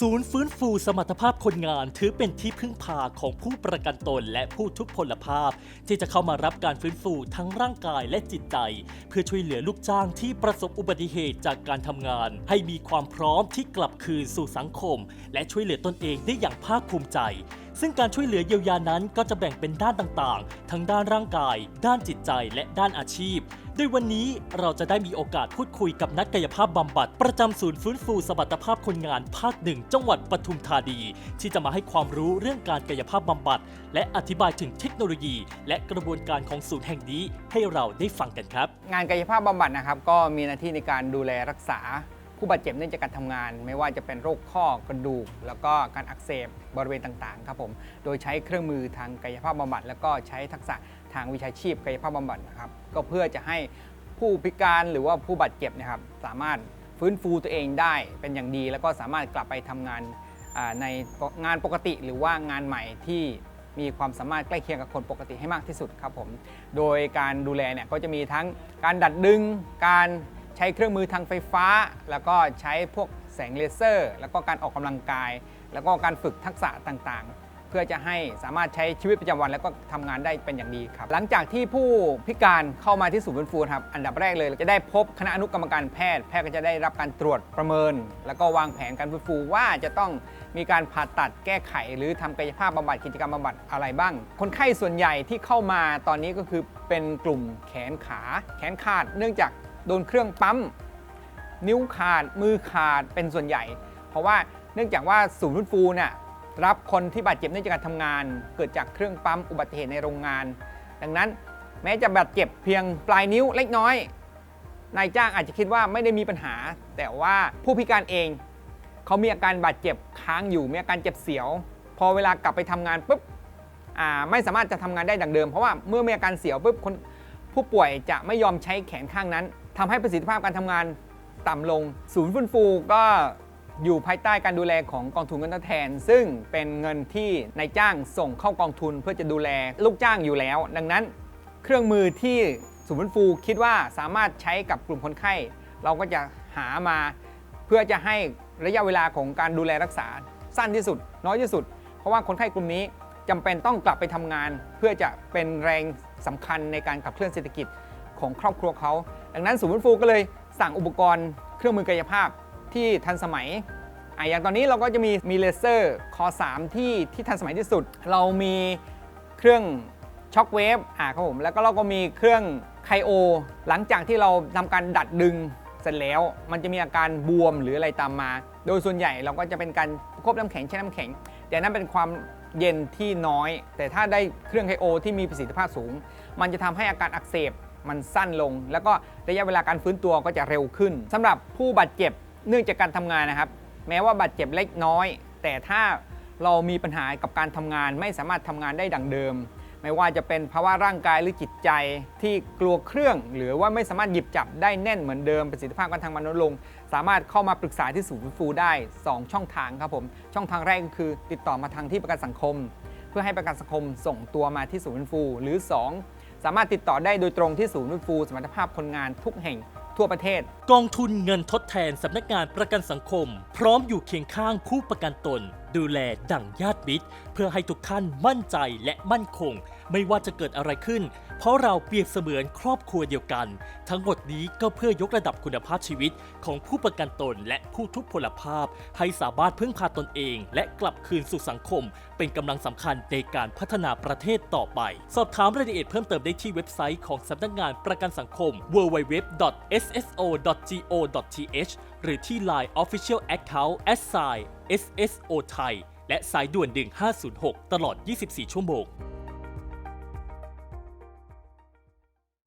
ศูนย์ฟื้นฟูสมรรถภาพคนงานถือเป็นที่พึ่งพาของผู้ประกันตนและผู้ทุพพลภาพ ที่จะเข้ามารับการฟื้นฟูทั้งร่างกายและจิตใจ เพื่อช่วยเหลือลูกจ้างที่ประสบอุบัติเหตุจากการทำงาน ให้มีความพร้อมที่กลับคืนสู่สังคม และช่วยเหลือตนเองได้อย่างภาคภูมิใจ ซึ่งการช่วยเหลือเยียวยานั้นก็จะแบ่งเป็นด้านต่างๆ ทั้งด้านร่างกาย ด้านจิตใจและด้านอาชีพ โดยวันนี้เราจะได้มีโอกาสพูดคุยกับนักกายภาพบำบัด ประจำศูนย์ฟื้นฟูสมรรถภาพคนงานภาคหนึ่งจังหวัดปทุมธานี ที่จะมาให้ความรู้เรื่องการกายภาพบำบัด และอธิบายถึงเทคโนโลยี และกระบวนการของศูนย์แห่งนี้ให้เราได้ฟังกันครับ งานกายภาพบำบัดนะครับ ก็มีหน้าที่ในการดูแลรักษาผู้บาดเจ็บเนื่องจากการทำงาน ไม่ว่าจะเป็นโรคข้อกระดูก แล้วก็การอักเสบบริเวณต่างๆครับผม โดยใช้เครื่องมือทางกายภาพบำบัดแล้วก็ใช้ทักษะ ทางวิชาชีพกายภาพบำบัดนะครับ ก็เพื่อจะให้ผู้พิการหรือว่าผู้บาดเจ็บนะครับ สามารถฟื้นฟูตัวเองได้เป็นอย่างดี แล้วก็สามารถกลับไปทำงานในงานปกติหรือว่างานใหม่ที่มีความสามารถใกล้เคียงกับคนปกติให้มากที่สุดครับผม โดยการดูแลเนี่ยก็จะมีทั้งการดัดดึง การใช้เครื่องมือทางไฟฟ้า แล้วก็ใช้พวกแสงเลเซอร์ แล้วก็การออกกำลังกาย แล้วก็การฝึกทักษะต่างๆ พื่อจะให้สามารถใช้ชีวิตประจำวัน แล้วก็ทำงานได้เป็นอย่างดีครับ หลังจากที่ผู้พิการเข้ามาที่ศูนย์ฟื้นฟูครับอันดับแรกเลยจะได้พบคณะอนุกรรมการแพทย์แพทย์ก็จะได้รับการตรวจประเมิน แล้วก็วางแผนการฟื้นฟูว่าจะต้องมีการผ่าตัดแก้ไข หรือทำกายภาพบำบัดกิจกรรมบำบัดอะไรบ้าง คนไข้ส่วนใหญ่ที่เข้ามาตอนนี้ก็คือเป็นกลุ่มแขนขา แขนขาด เนื่องจากโดนเครื่องปั๊มนิ้วขาดมือขาดเป็นส่วนใหญ่ เพราะว่าเนื่องจากว่าศูนย์ฟื้นฟูเนี่ย รับคนที่บาดเจ็บเนื่องจากการทำงาน เกิดจากเครื่องปั๊มอุบัติเหตุในโรงงาน ดังนั้นแม้จะบาดเจ็บเพียงปลายนิ้วเล็กน้อยนายจ้างอาจจะคิดว่าไม่ได้มีปัญหา แต่ว่าผู้พิการเอง เขามีอาการบาดเจ็บค้างอยู่มีอาการเจ็บเสียว พอเวลากลับไปทำงานปุ๊บไม่สามารถจะทำงานได้ดังเดิมเพราะว่าเมื่อมีอาการเสียวปุ๊บคนผู้ป่วยจะไม่ยอมใช้แขนข้างนั้นทำให้ประสิทธิภาพการทำงานต่ำลง ศูนย์ฟื้นฟูก็ อยู่ภายใต้การดูแลของกองทุนเงินทดแทน ซึ่งเป็นเงินที่นายจ้างส่งเข้ากองทุนเพื่อจะดูแลลูกจ้างอยู่แล้ว ดังนั้น เครื่องมือที่ศูนย์ฟื้นฟูคิดว่าสามารถใช้กับกลุ่มคนไข้ เราก็จะหามา เพื่อจะให้ระยะเวลาของการดูแลรักษาสั้นที่สุด น้อยที่สุด เพราะว่าคนไข้กลุ่มนี้จำเป็นต้องกลับไปทำงาน เพื่อจะเป็นแรงสำคัญในการขับเคลื่อนเศรษฐกิจของครอบครัวเขา ดังนั้นศูนย์ฟื้นฟูก็เลยสั่งอุปกรณ์เครื่องมือกายภาพ ที่ทันสมัยอะอย่างตอนนี้เราก็จะมีมีเลเซอร์คอ3ที่ที่ทันสมัยที่สุด เรามีเครื่องช็อคเวฟอะครับผมแล้วก็เราก็มีเครื่องไคโอ หลังจากที่เราทำการดัดดึงเสร็จแล้ว มันจะมีอาการบวมหรืออะไรตามมา โดยส่วนใหญ่เราก็จะเป็นการควบน้ำแข็งแช่น้ำแข็ง แต่นั่นเป็นความเย็นที่น้อย แต่ถ้าได้เครื่องไฮโอที่มีประสิทธิภาพสูง มันจะทำให้อาการอักเสบมันสั้นลง แล้วก็ระยะเวลาการฟื้นตัวก็จะเร็วขึ้นสำหรับผู้บาดเจ็บ เนื่องจากการทำงานนะครับ แม้ว่าบาดเจ็บเล็กน้อย แต่ถ้าเรามีปัญหากับการทำงานไม่สามารถทำงานได้ดังเดิม ไม่ว่าจะเป็นภาวะร่างกายหรือจิตใจที่กลัวเครื่อง หรือว่าไม่สามารถหยิบจับได้แน่นเหมือนเดิมประสิทธิภาพการทำงานลดลง สามารถเข้ามาปรึกษาที่ศูนย์ฟื้นฟูได้ 2 ช่องทางครับผมช่องทางแรกก็คือ ติดต่อมาทางที่ประกันสังคม เพื่อให้ประกันสังคมส่งตัวมาที่ศูนย์ฟื้นฟู หรือ 2 สามารถติดต่อได้โดยตรงที่ศูนย์ฟื้นฟู สมรรถภาพคนงานทุกแห่ง ทั่วประเทศ กองทุนเงินทดแทนสำนักงานประกันสังคม พร้อมอยู่เคียงข้างผู้ประกันตน ดูแลดั่งญาติมิตร เพื่อให้ทุกท่านมั่นใจและมั่นคง ไม่ว่าจะเกิดอะไรขึ้น เพราะเราเปรียบเสมือนครอบครัวเดียวกัน ทั้งหมดนี้ก็เพื่อยกระดับคุณภาพชีวิตของผู้ประกันตนและผู้ทุพพลภาพ ให้สามารถพึ่งพาตนเอง และกลับคืนสู่สังคม เป็นกำลังสำคัญในการพัฒนาประเทศต่อไป สอบถามรายละเอียดเพิ่มเติมได้ที่เว็บไซต์ของสำนักงานประกันสังคม www.sso.go.th หรือที่ Line Official Account s i @sso ไทย และสายด่วน 1506 ตลอด 24 ชั่วโมง